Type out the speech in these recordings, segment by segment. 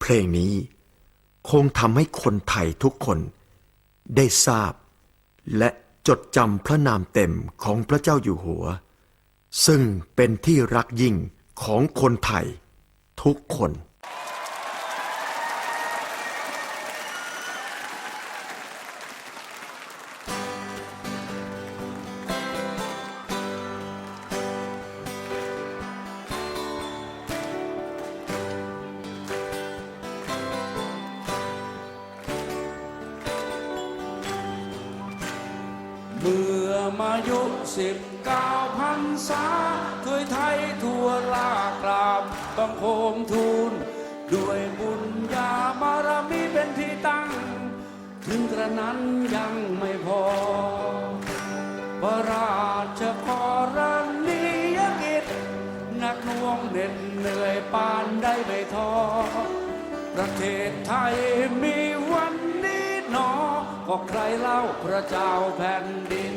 เพลงนี้คงทำให้คนไทยทุกคนได้ทราบ และจดจำพระนามเต็มของพระเจ้าอยู่หัว ซึ่งเป็นที่รักยิ่งของคนไทยทุกคน อมายุสิบเก้าพันษาถ้วยไทยทั่วลากราบบังคมทูล ด้วยบุญญาบารมีเป็นที่ตั้ง ถึงกระนั้นยังไม่พอ พระราชกรณียกิจหนักหน่วงเหน็ดเหนื่อยปานได้ไม่ท้อประเทศไทยมีวันนี้หนอก็ใครเล่าพระเจ้าแผ่นดิน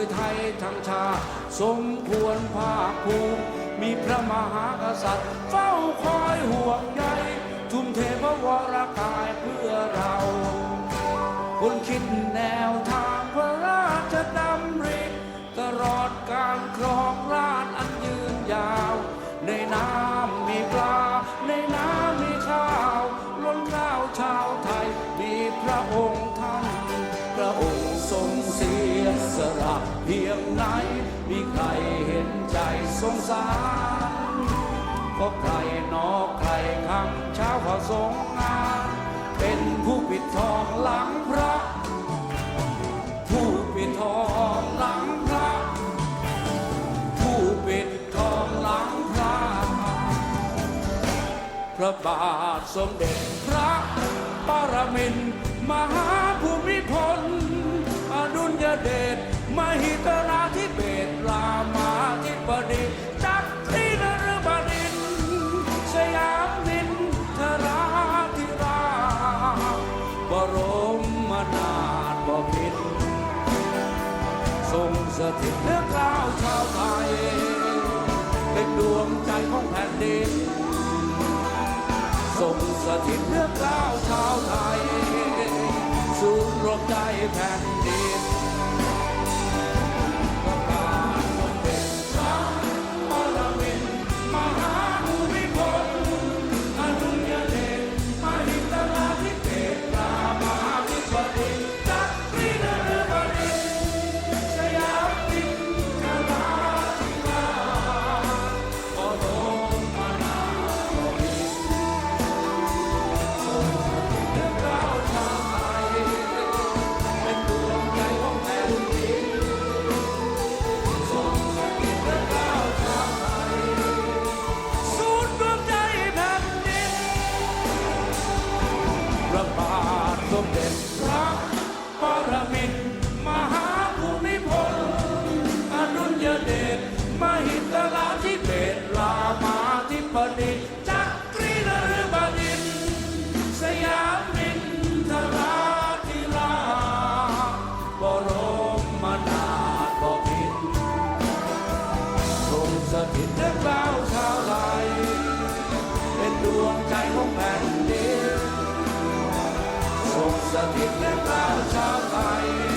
วยไทยทั้งชา สมควรภาคภูมิ มีพระมหากษัตริย์ เฝ้าคอยห่วงใยทุ่มเทพระวรกายเพื่อเราคนคิดแนวทางพระราชดำริตลอดการครองราชอันยืนยาวในน้ำ เพียงไหน มีใครเห็นใจสงสารก็ใครนอใครคำเช้าขอทรงงาน เป็นผู้ปิดทองหลังพระ ผู้ปิดทองหลังพระ ผู้ปิดทองหลังพระ พระบาทสมเด็จพระปรมินทรมหาภูมิพลอดุลยเดช มหิตราธิเบศรามาธิบดีจักรีนรบดิน สยามนินทราธิราบรมนาถบพิตรทรงสถิตเนื้อกล้าวชาวไทย เป็นดวงใจของแผ่นดินทรงสถิตเนื้อกล้าวชาวไทย สูงรวมใจแผ่นดิน สมเด็จพระปรมินมหาภูมิพลอดุลยเดชมหิตราธิเบศรามาธิปดิ สถิตและกล้าชาวไทย